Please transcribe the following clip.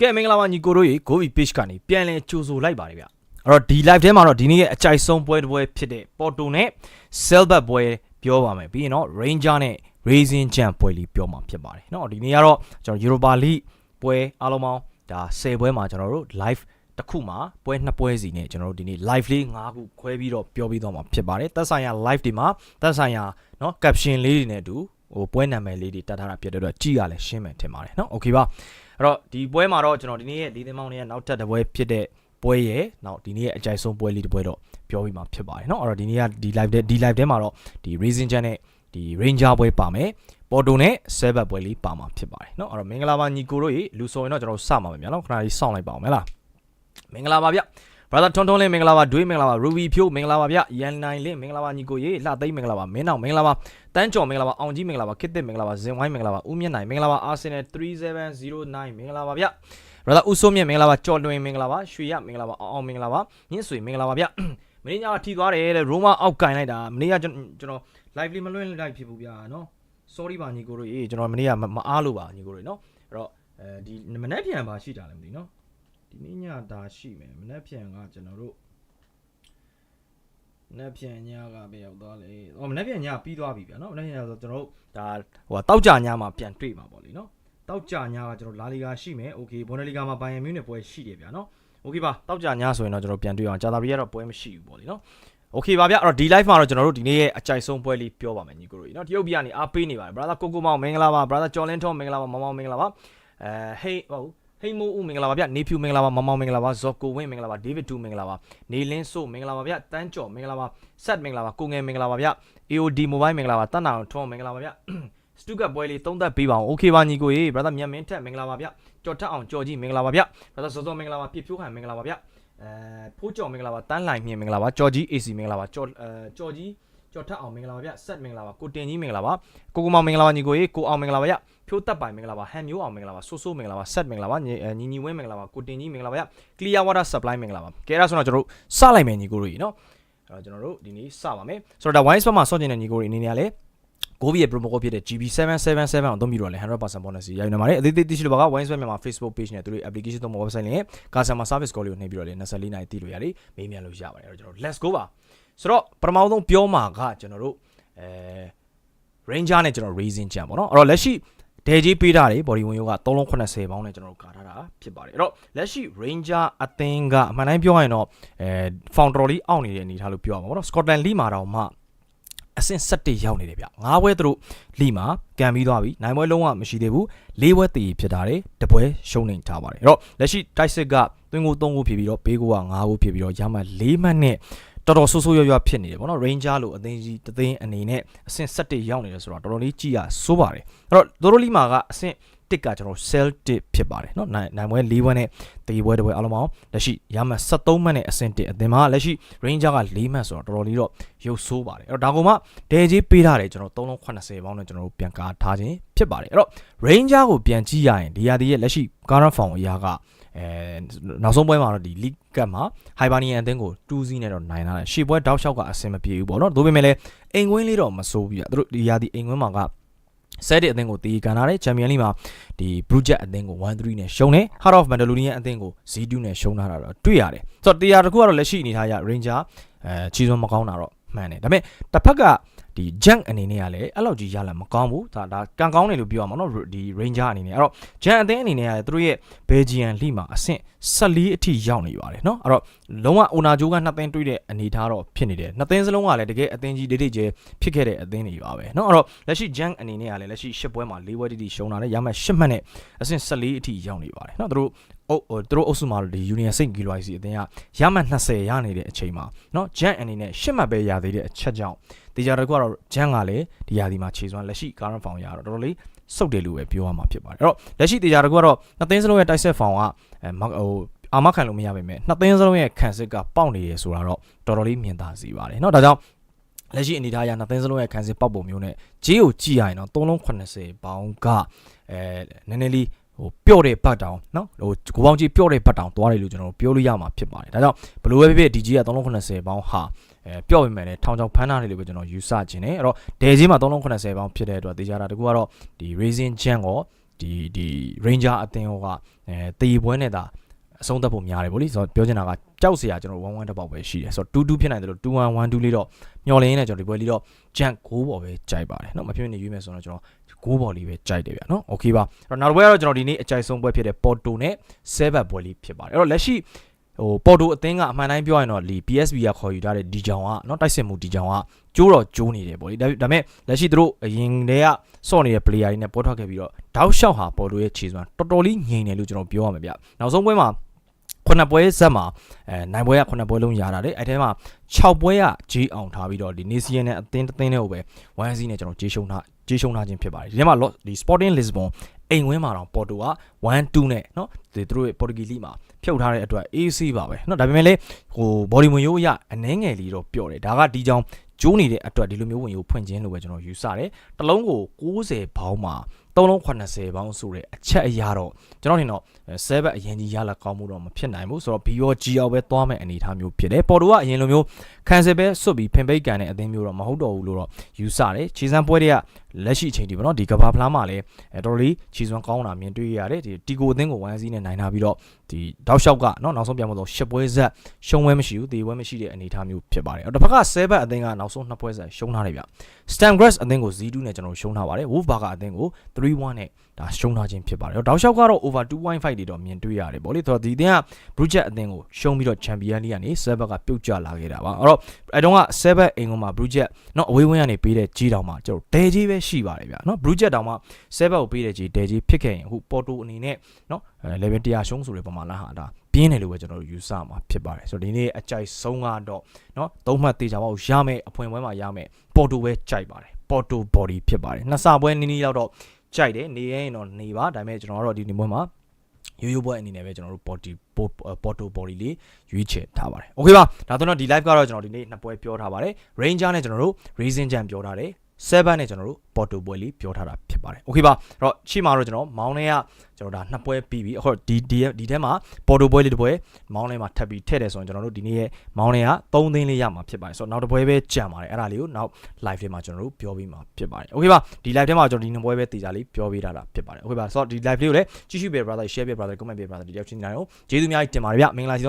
ကဲမင်္ဂလာပါညီကိုတို့ရေ Gobi Page ကနေပြန်လည်ကြိုဆိုလိုက်ပါတယ်ဗျအဲ့တော့ဒီ live ထဲမှာတော့ဒီနေ့ရဲ့အကြိုက်ဆုံးပွဲတစ်ပွဲဖြစ်တဲ့ Porto နဲ့ Selbert ပွဲပြောပါမယ်ပြီးရင်တော့ Ranger နဲ့ Racing Champ ပွဲလေးပြောမှာဖြစ်ပါတယ်เนาะဒီနေ့ကတော့ကျွန်တော် Europa League ပွဲအားလုံးပေါင်းဒါ10ပွဲမှာကျွန်တော်တို့ live တစ်ခုမှာပွဲနှစ်ပွဲစီနဲ့ကျွန်တော်တို့ဒီနေ့ live လေး၅ခုခွဲပြီးတော့ပြောပြီးတော့မှာဖြစ်ပါတယ်သက်ဆိုင်ရာ live တွေမှာသက်ဆိုင်ရာเนาะ caption လေးတွေနဲ့အတူ ဟိုပွဲနာမည်လေးတွေတတ်ထားတာဖြစ်တဲ့အတွက်ကြည့်ရလဲရှင်းမယ်ထင်ပါတယ်เนาะ okay ပါအဲ့တော့ဒီပွဲမှာတော့ကျွန်တော်ဒီနေ့ရဲ့လေးသိန်းမောင်းရဲ့နောက်ထပ်တစ်ပွဲဖြစ်တဲ့ပွဲရဲ့နောက်ဒီနေ့ရဲ့အကြိုက်ဆုံးပွဲလေးတစ်ပွဲတော့ပြောပြီးမှာဖြစ်ပါတယ်เนาะအဲ့တော့ဒီနေ့ကဒီ live တဲ့ဒီ live ထဲမှာတော့ဒီ Racing Chan နဲ့ဒီ Ranger ပွဲပါမယ်ပေါ်တိုနဲ့ Seven ပွဲလေးပါမှာဖြစ်ပါတယ်เนาะအဲ့တော့မင်္ဂလာပါညီကိုတို့ရေလူဆိုရင်တော့ကျွန်တော်တို့စမှာပဲဗျာเนาะခဏလေးစောင့်လိုက်ပါအောင်မလားမင်္ဂလာပါဗျ brother ထွန်းထွန်းလေးမင်္ဂလာပါဒွေးမင်္ဂလာပါ ruby ဖြိုးမင်္ဂလာပါဗျရန်နိုင်လေးမင်္ဂလာပါညီကိုရေလှသိမ်းမင်္ဂလာပါမင်းအောင်မင်္ဂလာပါတန်းကျော်မင်္ဂလာပါအောင်ကြီးမင်္ဂလာပါခေတ်သစ်မင်္ဂလာပါဇင်ဝိုင်းမင်္ဂလာပါဦးမြင့်နိုင်မင်္ဂလာပါ arsenal 3709မင်္ဂလာပါဗျ brother ဦးစိုးမြင့်မင်္ဂလာပါကြော်လွင်မင်္ဂလာပါရွှေရမင်္ဂလာပါအောင်အောင်မင်္ဂလာပါမြင့်ဆွေမင်္ဂလာပါဗျမင်းညကထီသွားတယ်တဲ့ Roma အောက်ကင်လိုက်တာမင်းကကျွန်တော် live လေးမလွှင့်လိုက်ဖြစ်ဘူးဗျာနော် sorry ပါညီကိုတို့ရေကျွန်တော်မနေ့ကမအားလို့ပါညီကိုတို့နော်အဲ့တော့အဲဒီမနေ့ပြန်ပါရှိတာလည်းမသိနော် ဒီနေ့ညဒါရှိမယ်မနေ့ပြန်ကကျွန်တော်တို့နက်ပြန်ညကပဲရောက်သွားလေ။ဟောမနက်ပြန်ညပြီးသွားပြီဗျာနော်။မနက်ပြန်ညဆိုကျွန်တော်တို့ဒါဟိုတောက်ကြညမှာပြန်တွေ့မှာပေါ့လေနော်။တောက်ကြညကကျွန်တော်လာလီဂါရှိမယ်။ Okay ဘွန်ဒလီဂါမှာဘိုင်ယန်မြူးနဲ့ပွဲရှိတယ်ဗျာနော်။ Okay ပါတောက်ကြညဆိုရင်တော့ကျွန်တော်ပြန်တွေ့အောင်ဂျာတာဘီကတော့ပွဲမရှိဘူးပေါ့လေနော်။ Okay ပါဗျအဲ့တော့ဒီ live မှာတော့ကျွန်တော်တို့ဒီနေ့ရဲ့အကြိုက်ဆုံးပွဲလေးပြောပါမယ်ညီကိုတို့နော်တရုတ်ပြည်ကနေအားပေးနေပါတယ် brother ကိုကိုမောင်မင်္ဂလာပါ brother ကျော်လင်းထွန်းမင်္ဂလာပါမောင်မောင်မင်္ဂလာပါအဲဟေးဟုတ် ဟိမိုးဦးမင်္ဂလာပါဗျနေဖြူမင်္ဂလာပါမောင်မောင်မင်္ဂလာပါဇော်ကိုဝင်းမင်္ဂလာပါဒေးဗစ်တူမင်္ဂလာပါနေလင်းဆိုမင်္ဂလာပါဗျတန်းကျော်မင်္ဂလာပါဆက်မင်္ဂလာပါကိုငယ်မင်္ဂလာပါဗျ AOD mobile မင်္ဂလာပါတန်းနာထွန်းမင်္ဂလာပါဗျစတူကတ်ပွဲလေးသုံးသက်ပေးပါအောင်โอเคပါညီကိုရေ brother မြတ်မင်းထက်မင်္ဂလာပါဗျကြော်ထက်အောင်ကြော်ကြီးမင်္ဂလာပါဗျ brother စောစောမင်္ဂလာပါပြည့်ဖြိုးခံမင်္ဂလာပါဗျအဲဖိုးကျော်မင်္ဂလာပါတန်းလိုင်မြင့်မင်္ဂလာပါကြော်ကြီး AC မင်္ဂလာပါကြော်အဲကြော်ကြီး ကြော်ထက်အောင်မင်္ဂလာပါဗျဆက်မင်္ဂလာပါကိုတင်ကြီးမင်္ဂလာပါကိုကိုမောင်မင်္ဂလာပါညီကိုရေကိုအောင်မင်္ဂလာပါဗျဖြိုးတက်ပိုင်မင်္ဂလာပါဟန်မျိုးအောင်မင်္ဂလာပါဆိုးဆိုးမင်္ဂလာပါဆက်မင်္ဂလာပါညီညီညီဝင်းမင်္ဂလာပါကိုတင်ကြီးမင်္ဂလာပါဗျ clear water supply မင်္ဂလာပါကဲအဲ့ဒါဆိုတော့ကျွန်တော်တို့စလိုက်မယ်ညီကိုတို့ရေနော်အဲ့တော့ကျွန်တော်တို့ဒီနေ့စပါမယ်ဆိုတော့ဒါ wine spot မှာစောင့်ကျင်တဲ့ညီကိုတွေအနေနဲ့ကလည်း ကိုဗီရဲ့ promo code ဖြစ်တဲ့ GB777 ကိုအသုံးပြုတော့လဲ100% bonus ရယူနေပါတယ်အသေးသေးသိရှိလို့ပါက wine spot မြန်မာ Facebook page နဲ့သူတို့ application သုံး website နဲ့ customer service call လေးကိုနှိပ်ပြီးတော့လဲ24နာရီတည်လို့ရတယ်မေးမြန်းလို့ရပါတယ်အဲ့တော့ကျွန်တော် let's go ပါဆိုတော့ပထမဆုံးပြောမှာကကျွန်တော်တို့အဲ Ranger နဲ့ကျွန်တော် Racing Champ ပေါ့နော်အဲ့တော့လက်ရှိဒဲကြီးပေးထားတယ် body win က380ပေါင်းနဲ့ကျွန်တော်တို့ကာထားတာဖြစ်ပါတယ်အဲ့တော့လက်ရှိ Ranger အသင်းကအမှန်တိုင်းပြောရရင်တော့အဲ founder လေးအောက်နေတဲ့အနေထားလို့ပြောရမှာပေါ့နော် Scotland League မှာတော့မှ အဆင့်7ရောက်နေတယ်ဗျ၅ဘွဲသူတို့လီမှာကန်ပြီးသွားပြီနိုင်ပွဲလုံးဝမရှိသေးဘူး၄ဘွဲတည်ဖြစ်တာတယ်တပွဲရှုံးနေထားပါတယ်အဲ့တော့လက်ရှိတိုက်စစ်ကသွင်းကို3ကိုဖြစ်ပြီးတော့ဘေးကိုက5ကိုဖြစ်ပြီးတော့ရမှ4မှတ်နဲ့တော်တော်ဆိုးဆိုးရွားရွားဖြစ်နေတယ်ဗောနော် Ranger လို့အသိကြီးတသိန်းအနေနဲ့အဆင့်7ရောက်နေတယ်ဆိုတော့တော်တော်လေးကြည်ရဆိုးပါတယ်အဲ့တော့တို့တို့လီမာကအဆင့် တစ်ကကျွန်တော် cell တစ်ဖြစ်ပါတယ်เนาะနိုင်နိုင်ပွဲ၄ဘွဲနဲ့တေဘွဲတစ်ဘွဲအလုံးပေါင်းလက်ရှိရမှ73မှတ်နဲ့အဆင့်တစ်အသင်မှာလက်ရှိ Ranger က၄မှတ်ဆိုတော့တော်တော်လေးတော့ရုပ်ဆိုးပါတယ်အဲ့တော့ဒါကောင်မှဒဲကြီးပေးထားတယ်ကျွန်တော်380ပေါင်းနဲ့ကျွန်တော်တို့ပြန်ကားထားခြင်းဖြစ်ပါတယ်အဲ့တော့ Ranger ကိုပြန်ကြည့်ရရင်ဒီရာဒီရဲ့လက်ရှိ current form အရာကအဲနောက်ဆုံးပွဲမှာတော့ဒီ league cup မှာ Hibernian အသင်းကို2-0နဲ့တော့နိုင်လာတယ်ရှေ့ပွဲတောက်လျှောက်ကအဆင်မပြေဘူးပေါ့နော်ဒါပေမဲ့လည်းအိမ်ကွင်းလေးတော့မစိုးဘူးပြသူတို့ဒီရာဒီအိမ်ကွင်းမှာက ဆဲတဲ့အသင်းကိုတီးကန်လာတဲ့ချန်ပီယံလိမှာဒီ Blue Jet အသင်းကို1-3နဲ့ရှုံးတယ် Heart of Mandalorian အသင်းကို0-2နဲ့ရှုံးထားတာတော့တွေ့ရတယ်ဆိုတော့တရားတစ်ခုကတော့လက်ရှိအနေထားရ Ranger အဲချီစွန်းမကောင်းတာတော့မှန်တယ်ဒါပေမဲ့တစ်ဖက်ကဒီ junk အနေနဲ့ကလည်းအဲ့လောက်ကြီးရလာမကောင်းဘူးဒါဒါကံကောင်းတယ်လို့ပြောရမှာเนาะဒီ ranger အနေနဲ့အဲ့တော့ junk အသင်းအနေနဲ့ကသူတို့ရဲ့ belgian league မှာအဆင့် 14အထိရောက်နေပါတယ်เนาะအဲ့တော့လုံးဝ owner ဂျိုးကနှစ်သင်းတွေ့တဲ့အနေထားတော့ဖြစ်နေတယ်နှစ်သင်းစလုံးကလည်းတကယ်အသင်းကြီးဒိတ်ဒိတ်ကျဲဖြစ်ခဲ့တဲ့အသင်းတွေပါပဲเนาะအဲ့တော့လက်ရှိ junk အနေနဲ့ကလည်းလက်ရှိ10ပွဲမှာ4ပွဲတိတိရှုံးတာနဲ့ရမှ10မှတ်နဲ့အဆင့်14အထိရောက်နေပါတယ်เนาะသူတို့အုပ်သူတို့အုပ်စုမှာတော့ဒီ Union Saint Gilloise အသင်းကရမှတ်20ရနေတဲ့အချိန်မှာเนาะ junk အနေနဲ့10မှတ်ပဲရသေးတဲ့အချက်ကြောင့်တေချာတစ်ခုကတော့ဂျန်ကလည်းဒီယာဒီမှာခြေစွမ်းလက်ရှိ current form ရတော့တော်တော်လေး စုတ်တယ်လို့ပဲပြောရမှာဖြစ်ပါတယ်အဲ့တော့လက်ရှိတေချာတစ်ခုကတော့နှစ်သင်းစလုံးရဲ့တိုက်ဆက် form ကအဲဟိုအာမခံလို့မရပါပဲနှစ်သင်းစလုံးရဲ့ခံစစ်ကပေါက်နေရဆိုတာတော့တော်တော်လေးမြင်သာစေပါတယ်เนาะဒါကြောင့်လက်ရှိအနေထားအရနှစ်သင်းစလုံးရဲ့ခံစစ်ပေါက်ပုံမျိုးနဲ့ဂျေးကိုကြည့်ရရင်တော့380ပေါင်းကအဲနည်းနည်းလေးဟိုပျော့တဲ့ဘတ်တောင်เนาะဟိုကိုပေါင်းကြီးပျော့တဲ့ဘတ်တောင်သွားတယ်လို့ကျွန်တော်ပြောလို့ရမှာဖြစ်ပါတယ်ဒါကြောင့်ဘလို့ပဲဖြစ်ဖြစ်ဒီကြီးက380ပေါင်းဟာ အဲပျော့ပေမဲ့လည်းထောင်ချောင်ဖမ်းထားတယ်လို့ပဲကျွန်တော်ယူဆခြင်းတယ်အဲ့တော့ဒဲကြီးမှာ380ပေါင်းဖြစ်တဲ့အတွက်တေချာတာတကူကတော့ဒီ Racing Gen ကို ဒီဒီ Ranger အသင်းဟောကအဲတေပွဲနဲ့ဒါအဆုံးသတ်ဖို့များတယ်ဗောလေဆိုတော့ပြောချင်တာကကြောက်စရာကျွန်တော်1-1တစ်ပေါက်ပဲရှိတယ်ဆိုတော့2-2ဖြစ်နိုင်တယ်လို့2-1 1-2လေးတော့မျော်လင့်ရင်းနဲ့ကျွန်တော်ဒီပွဲလေးတော့ဂျန်6ပေါ်ပဲကြိုက်ပါတယ်เนาะမဖြစ်မနေရွေးမယ်ဆိုတော့ကျွန်တော်6ပေါ်လေးပဲကြိုက်တယ်ဗျာเนาะโอเคပါအဲ့တော့နောက်တစ်ပွဲကတော့ကျွန်တော်ဒီနေ့အကြိုက်ဆုံးပွဲဖြစ်တဲ့ Porto နဲ့ Seven ပွဲလေးဖြစ်ပါတယ်အဲ့တော့လက်ရှိ ဟို Porto အသင်းကအမှန်တိုင်းပြောရင်တော့ဒီ PSV ကခေါ်ယူထားတဲ့ဒီကြောင်ကเนาะတိုက်စစ်မှုဒီကြောင်ကကျိုးတော့ကျိုးနေတယ်ပေါ့လေဒါဒါပေမဲ့လက်ရှိသူတို့အရင်တည်းကစော့နေတဲ့ player တွေနဲ့ပေါ်ထွက်ခဲ့ပြီးတော့တောက်လျှောက်ဟာ Porto ရဲ့ခြေစွမ်းတော်တော်လေးငြိမ်တယ်လို့ကျွန်တော်ပြောရမှာဗျနောက်ဆုံးပွဲမှာ ခုနှစ်ပွဲဇက်မှာအဲနိုင်ပွဲကခုနှစ်ပွဲလုံးရတာလေအဲ့ထဲမှာ6ပွဲကဂျေးအောင်ထားပြီးတော့ဒီနေစီယန်နဲ့အသင်းတစ်သင်းတွေကိုပဲ1 0နဲ့ကျွန်တော်ဂျေးရှုံထားဂျေးရှုံထားခြင်းဖြစ်ပါတယ်ဒီထဲမှာ Lo- ဒီ Sporting Lisbon အိမ်ဝင်းမှာတော့ Porto က1-2နဲ့เนาะဒီသူတို့ရဲ့ Portuguese League မှာဖြုတ်ထားတဲ့အတွက် AC ပါပဲเนาะဒါပေမဲ့လည်းဟို body ဝင်ရိုးအရအနှဲငယ်လေးတော့ပျော့တယ်ဒါကဒီကြောင်ကျိုးနေတဲ့အတွက်ဒီလိုမျိုးဝင်ရိုးဖွင့်ခြင်းလို့ပဲကျွန်တော်ယူဆတယ်တစ်လုံးကို60ဘောင်းမှာ 3လုံး80ဘောင်းဆိုတဲ့အချက်အရာတော့ကျွန်တော်ထင်တော့7အရင်ကြီးရလာကောင်းမှုတော့မဖြစ်နိုင်ဘူးဆိုတော့ BOG အောင်ပဲသွားမဲ့အနေအထားမျိုးဖြစ်တယ်ပေါ်တိုကအရင်လိုမျိုးခံစစ်ပဲစွတ်ပြီးဖင်ပိတ်ကန်တဲ့အသင်းမျိုးတော့မဟုတ်တော့ဘူးလို့တော့ယူဆတယ်ခြေစမ်းပွဲတွေကလက်ရှိအချိန်ဒီပေါ့နော်ဒီကဘာဖလားမှာလည်းအဲတော်တော်လေးခြေစွမ်းကောင်းတာမြင်တွေ့ရတယ်ဒီတီကိုအသင်းကိုဝိုင်းစည်းနဲ့နိုင်လာပြီးတော့ဒီတောက်လျှောက်ကနော်နောက်ဆုံးပြန်မလို့ရှစ်ပွဲဆက်ရှုံးပွဲမရှိဘူးဒီပွဲမရှိတဲ့အနေအထားမျိုးဖြစ်ပါတယ်အဲ့တော့တစ်ဖက်က7အသင်းကနောက်ဆုံးနှစ်ပွဲဆက်ရှုံးထားတယ်ဗျ Stamgrass အသင်းကို0-2နဲ့ကျွန်တော်တို့ရှုံးထားပါတယ် Wolfsburger အသင်းကို3-1နဲ့ဒါရှုံးထားခြင်းဖြစ်ပါတယ်။တောက်လျှောက်ကတော့ over 2.5တွေတော့မြင်တွေ့ရတယ်ဗောလေ။ဆိုတော့ဒီအသင်းက Bruges အသင်းကိုရှုံးပြီးတော့ Champion League ကနေ Seven ကပြုတ်ကျလာခဲ့တာပါ။အဲ့တော့အဲတုန်းက Seven အိမ်ကုန်မှာ Bruges နော်အဝေးဝင်းကနေပေးတဲ့ကြီးတောင်မှာကျွန်တော်ဒဲကြီးပဲရှိပါတယ်ဗျာနော် Bruges တောင်မှာ Seven ကိုပေးတဲ့ကြီးဒဲကြီးဖြစ်ခဲ့ရင်အခု Porto အနေနဲ့နော်အဲ level 100ရှုံးဆိုတဲ့ပုံမှာလားဟာဒါပြင်းတယ်လို့ပဲကျွန်တော်တို့ယူဆမှာဖြစ်ပါတယ်ဆိုတော့ဒီနေ့အကြိုက်ဆုံးကတော့နော်သုံးမှတ်သေးချာပေါ့ရမယ်အဖွင့်ပွဲမှာရမယ် Porto ပဲကြိုက်ပါတယ် Porto body ဖြစ်ပါတယ်နှစ်ဆပွဲနီးနီးလောက်တော့ ကြိုက်တယ်နေရင်တော့နေပါဒါပေမဲ့ကျွန်တော်ကတော့ဒီနေ့ပွဲမှာရိုးရိုးပွဲအနေနဲ့ပဲကျွန်တော်တို့ body porto body လေးရွေးချယ်ထားပါတယ်โอเคပါဒါဆိုတော့ဒီ live ကတော့ကျွန်တော်ဒီနေ့နှစ်ပွဲပြောထားပါတယ် ranger နဲ့ကျွန်တော်တို့ racing jam ပြောထားတယ်7နဲ့ကျွန်တော်တို့ porto ပွဲလေးပြောထားတာ ဖြစ်ပါတယ်โอเคပါအဲ့တော့ရှေ့မှာတော့ကျွန်တော်မောင်းထဲကကျွန်တော်ဒါနှစ်ပွဲပြီးပြီအခုဒီဒီဒီထဲမှာ porto ပွဲလေးတစ်ပွဲမောင်းထဲမှာထပ်ပြီးထည့်တယ်ဆိုရင်ကျွန်တော်တို့ဒီနေ့ရဲ့မောင်းထဲက3သိန်းလေးရမှာဖြစ်ပါတယ်ဆိုတော့နောက်တစ်ပွဲပဲကြံပါတယ်အဲ့ဒါလေးကိုနောက် live ထဲမှာကျွန်တော်တို့ပြောပြီးမှာဖြစ်ပါတယ်โอเคပါဒီ live ထဲမှာကျွန်တော်ဒီနှစ်ပွဲပဲတေချာလေးပြောပေးထားတာဖြစ်ပါတယ်โอเคပါဆိုတော့ဒီ live လေးကိုလည်းကြည့်ရှုပေး brother share ပေး brother comment ပေး brother ဒီတယောက်ချင်းတိုင်းကိုကျေးဇူးအများကြီးတင်ပါတယ်ဗျမင်္ဂလာရှိသော